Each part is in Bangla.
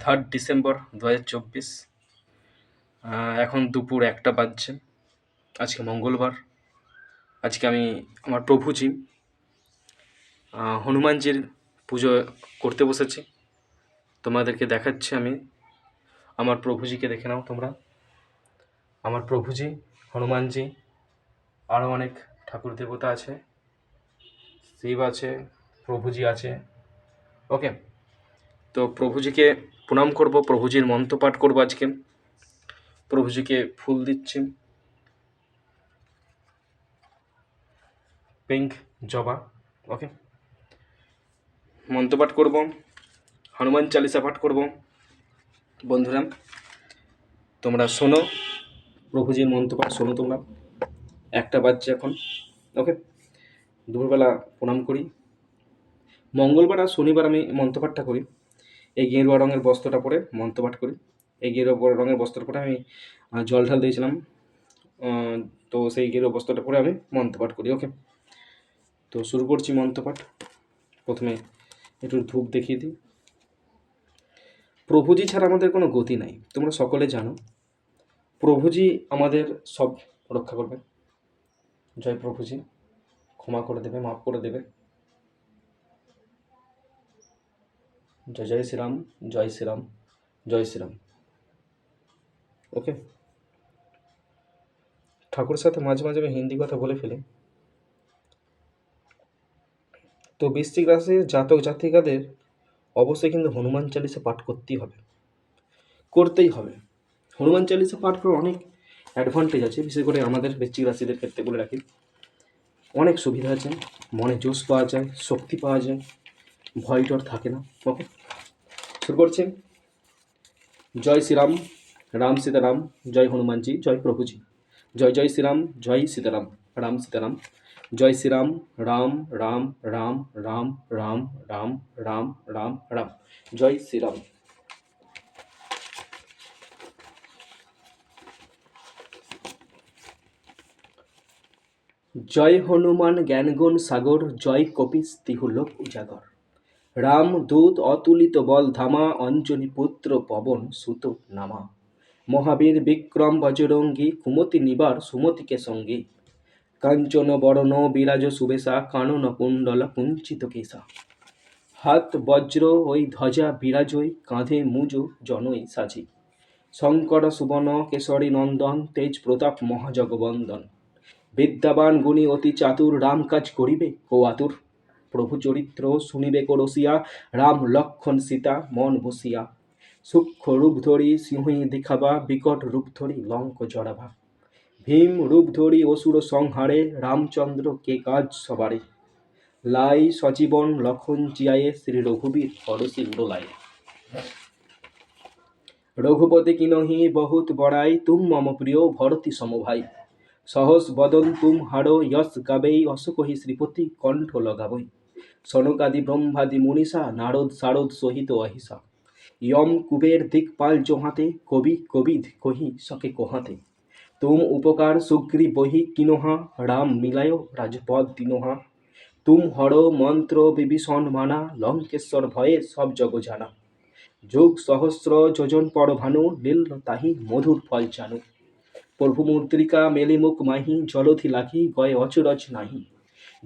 থার্ড ডিসেম্বর দু চব্বিশ। এখন দুপুর একটা বাজছে। আজকে মঙ্গলবার। আজকে আমি আমার প্রভুজি হনুমানজির পুজো করতে বসেছি। তোমাদেরকে দেখাচ্ছি আমি। আমার প্রভুজিকে দেখে নাও তোমরা। আমার প্রভুজি হনুমানজি আরও অনেক ঠাকুর দেবতা আছে। শিব আছে প্রভুজি আছে। ওকে তো প্রভুজিকে প্রণাম করব, প্রভুজির মন্ত্র পাঠ করব আজকে। প্রভুজিকে ফুল দিচ্ছি। পিঙ্ক জবা, ওকে। মন্ত্র পাঠ করব, হনুমান চালিসা পাঠ করব। বন্ধুরা, তোমরা শোনো, প্রভুজির মন্ত্র পাঠ শোনো তোমরা। একটা বাজছে এখন, ওকে। দুপুরবেলা প্রণাম করি। মঙ্গলবার আর শনিবার আমি মন্ত্রপাঠটা করি। এই গেরুয়া রঙের বস্ত্রটা পরে মন্ত্রপাঠ করি। এই গেরুয়া রঙের বস্ত্রটা পরে আমি জল ঢাল দিয়েছিলাম। তো সেই গেরুয়া বস্ত্রটা পরে আমি মন্ত্রপাঠ করি ওকে তো শুরু করছি মন্ত্রপাঠ। প্রথমে একটু ধূপ দেখিয়ে দিই। প্রভুজি ছাড়া আমাদের কোনো গতি নাই, তোমরা সকলে জানো। প্রভুজি আমাদের সব রক্ষা করবে। জয় প্রভুজি, ক্ষমা করে দেবে, মাফ করে দেবে। জয় জয় শ্রীরাম জয় শ্রীরাম জয় শ্রীরাম। ওকে ঠাকুরের সাথে মাঝে মাঝে আমি হিন্দি কথা বলে ফেলি। তো বৃশ্চিক রাশির জাতক জাতিকাদের অবশ্যই কিন্তু হনুমান চালিসা পাঠ করতেই হবে। করতেই হবে। হনুমান চালিসা পাঠ করার অনেক অ্যাডভান্টেজ আছে, বিশেষ করে আমাদের বৃশ্চিক রাশিদের ক্ষেত্রে বলে রাখি। অনেক সুবিধা আছে। মনে জোশ পাওয়া যায়, শক্তি পাওয়া যায়। ভয় ডর থাকে না ওকে শুরু করছে। জয় শ্রীরাম, রাম সীতারাম, জয় হনুমানজি জয় প্রভুজি জয় জয় শ্রীরাম, জয় সীতারাম, রাম সীতারাম। জয় শ্রীরাম, রাম রাম রাম রাম রাম রাম রাম রাম রাম। জয় শ্রীরাম। জয় হনুমান জ্ঞানগুণ সাগর, জয় কপিস তিহুলোক উজাগর। রাম দূত অতুলিত বল ধামা, অঞ্জনী পুত্র পবন সুত নামা। মহাবীর বিক্রম বজরঙ্গী, কুমতি নিবার সুমতিকে সঙ্গী। কাঞ্চন বরণ বিরাজ সুবেশা, কানন কুণ্ডল কুঞ্চিত কেশা। হাত বজ্র ওই ধ্বজা বিরাজই, কাঁধে মুজো জনই সাজি। শঙ্কর সুবন কেশরী নন্দন, তেজ প্রতাপ মহাজগবন্দন বিদ্যাবান গুণী অতি চাতুর, রাম কাজ করিবে কো আতুর। প্রভু চরিত্র শুনিবে কো রসিয়া, রাম লক্ষণ সীতা, মন বসিয়া। সূক্ষ্ম রূপ ধরি সিংহী দেখাবা, বিকট রূপ ধরি লঙ্ক জড়াবা। ভীম রূপ ধরি অসুর সংহারে, রামচন্দ্র কে কাজ সবারে। লাই সজীবন লক্ষণ জিয়ায়ে শ্রী রঘুবীর পরশি উড়লায় রঘুপতি কিনহি বহুত বড়াই, তুম মম প্রিয়, ভরতি সমভাই সহস বদন তুম হাড়ো যশ গাবেই অশোকহি শ্রীপতি, কণ্ঠ লগাবই। সনকাদি ব্রহ্মাদি মনীষা, নারদ শারদ সহিত অহিসা ইয়ম কুবের দিকপাল জোহাতে, কবি কবিদ কহি সকে কোহাতে। তুম উপকার সুগ্রী বহি কিনোহা, রাম মিলায় রাজপদ দিনোহা। তুম হর মন্ত্র বিভীষণ মানা, লঙ্কেশ্বর ভয়ে সব জগ জানা। যোগ সহস্র যোজন পরভানু নীল তাহি মধুর ফল জানু প্রভু মূর্তিকা মুখ মাহি, জলধি লাখি গয়ে অচরচ নাহি।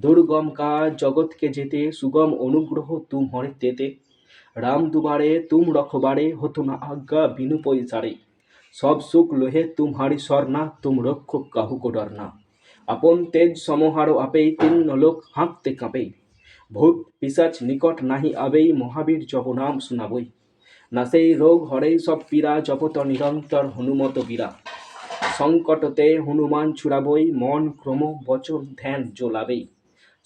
দুর্গম কাজ জগৎকে যেতে, সুগম অনুগ্রহ তুম হরে তেতে। রাম দুবারে, তুম রখবারে হতো না আজ্ঞা বিনু পৈসারে সব সুখ লোহে তুমহারি স্বর্ণা, তুম রক্ষক কাহু ডরনা আপন তেজ সমহারো আপেই, তিন লোক হাঁকতে কাঁপেই। ভূত পিসাচ নিকট নাহি আবেই, মহাবীর জপ নাম শুনাবই। না সেই রোগ হরেই সব পীড়া, জপত নিরন্তর হনুমত বীরা সংকটতে হনুমান ছুড়াবই, মন ক্রম বচন ধ্যান জোলাবেই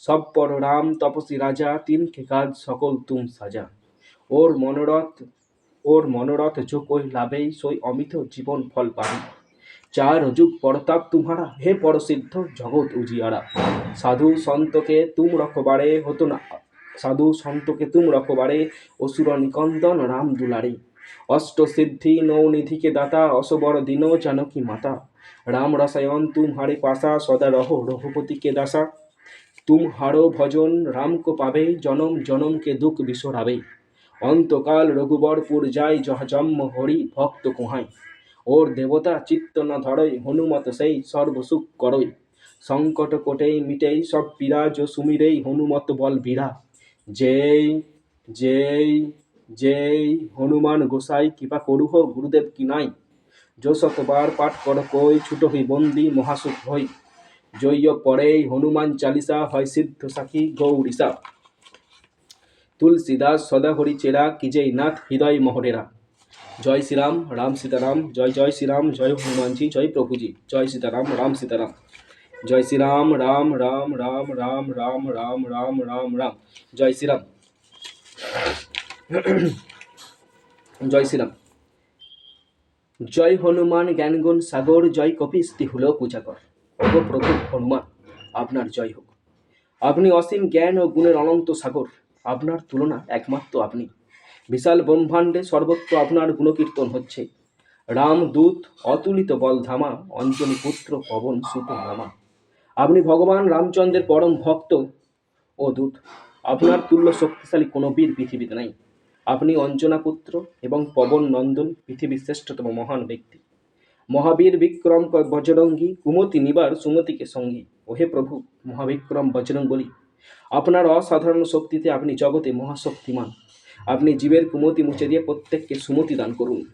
সব পর রাম তপসী রাজা তিনকে কাজ সকল তুম সাজা। ওর মনোরথ ওর মনোরথ যোগ ওই লাভেই, সই অমিত জীবন ফল পাবি চার যুগ পরতাপ তুমারা, হে পরসিদ্ধ জগৎ উজিয়ারা। সাধু সন্তকে তুম রখবারে হতো না, সাধু সন্তকে তুম রখবারে অসুর নিকন্দন রাম দুলারে। অষ্ট সিদ্ধি নৌনিধিকে দাতা, অসবর দিন জানকী মাতা। রাম রসায়ন তুম হারে পাশা, সদা রহ রঘুপতি কে দাসা। তুম হারো ভজন, রাম কো পাবে, জনম জনম কে দুঃখ বিসরাবে অন্তকাল রঘুবরপুর যাই জহজম্ম হরি ভক্ত কুহাই। ওর দেবতা চিত্ত না ধরই, হনুমত সেই সর্বসুখ করই। সংকট কোটেই মিটেই, সব পিরাজ সুমিরেই হনুমত বল বীরা। জয় জয় জয় হনুমান গোসাই, কৃপা করুহ গুরুদেব কি নাই। যো শতবার পাঠ কর কই ছুট হই বন্দি মহাসুখ হই। জয় পরে হনুমান চালিসা হয় সিদ্ধ সাখী গৌরীসা তুলসীদাস সদা হরি চেরা কিজেই নাথ হৃদয় মহরেরা। জয় শ্রীরাম, রাম সীতারাম, জয় জয় শ্রীরাম, জয় হনুমানজি, জয় প্রভুজি। জয় সীতারাম, রাম সীতারাম। জয় শ্রীরাম, রাম রাম রাম রাম রাম রাম রাম রাম রাম। জয় শ্রীরাম। জয় শ্রীরাম। জয় হনুমান জ্ঞানগুণ সাগর, জয় কপিস্তি হল পূজা কর প্রভু হনুমান, আপনার জয় হোক। আপনি অসীম জ্ঞান ও গুণের অনন্ত সাগর, আপনার তুলনা একমাত্র আপনি। বিশাল ব্রহ্মাণ্ডে সর্বত্র আপনার গুণকীর্তন হচ্ছে। রাম দূত, অতুলিত বল ধামা, অঞ্জনী পুত্র, পবন সুত নামা। আপনি ভগবান রামচন্দ্রের পরম ভক্ত ও দূত। আপনার তুল্য শক্তিশালী কোনো বীর পৃথিবীতে নাই। আপনি অঞ্জনা পুত্র এবং পবন নন্দন, পৃথিবীর শ্রেষ্ঠতম মহান ব্যক্তি। মহাবীর বিক্রম বজরঙ্গী, কুমতি নিবার সুমতিকে সঙ্গী। ওহে প্রভু, মহাবিক্রম বজরং বলি আপনার অসাধারণ শক্তিতে আপনি জগতে মহাশক্তিমান। আপনি জীবের কুমতি মুছে দিয়ে প্রত্যেককে সুমতি দান করুন।